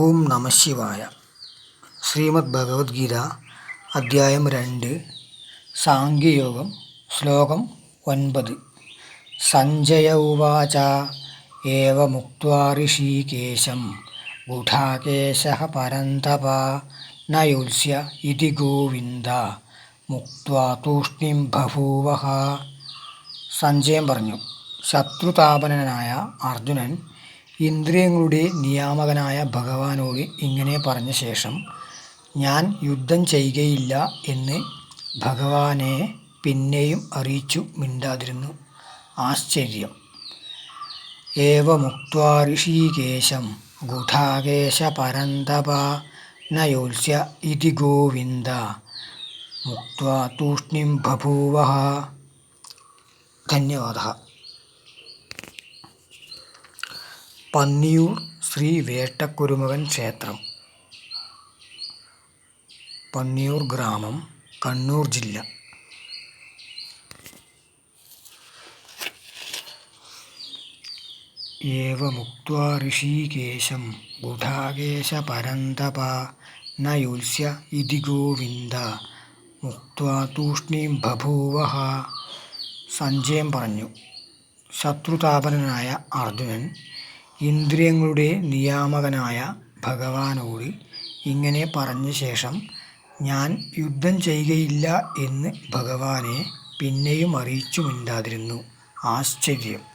ഓം നമശിവായ ശ്രീമദ് ഭഗവത്ഗീത അദ്ധ്യായം രണ്ട് സാഖ്യയോഗം ശ്ലോകം ഒൻപത്. സഞ്ജയ ഉവാച ഏവമുക്ത്വാ ഋഷീകേശം ഗുഢാകേശ പരന്തപ നയുത്സ്യ ഇതി ഗോവിന്ദ മുക്ത്വാ തൂഷ്ണീം സഞ്ജയം സഞ്ജയൻ പറഞ്ഞു. ശത്രുതാപനനായ അർജുനൻ ഇന്ദ്രിയങ്ങളുടെ നിയാമകനായ ഭഗവാനോട് ഇങ്ങനെ പറഞ്ഞ ശേഷം ഞാൻ യുദ്ധം ചെയ്യുകയില്ല എന്ന് ഭഗവാനെ പിന്നെയും അറിയിച്ചു മിണ്ടാതിരുന്നു. ആശ്ചര്യം. ഏവമുക്ത ഋഷികേശം ഗുഢാകേശ പരന്തപ നയോത്സ്യ ഇതി ഗോവിന്ദ മുക്വാ തൂഷ്ണിം ബഭൂവ ധന്യവാദः. പന്നിയൂർ ശ്രീ വേട്ടക്കുരുമകൻ ക്ഷേത്രം. പന്നിയൂർ ഗ്രാമം കണ്ണൂർ ജില്ല. ഏവമുക്ത്വാ ഋഷീകേശം ഗുഢാകേശ പരന്തപ നയുത്സ്യ ഇതി ഗോവിന്ദ. മുക്ത്വാ തൂഷ്ണീം ബഭൂവഃ സഞ്ജയൻ പറഞ്ഞു. ശത്രുതാപനനായ അർജുനൻ ഇന്ദ്രിയങ്ങളുടെ നിയാമകനായ ഭഗവാനോട് ഇങ്ങനെ പറഞ്ഞ ശേഷം ഞാൻ യുദ്ധം ചെയ്യുകയില്ല എന്ന് ഭഗവാനെ പിന്നെയും അറിയിച്ചു മിണ്ടാതിരുന്നു ആശ്ചര്യം.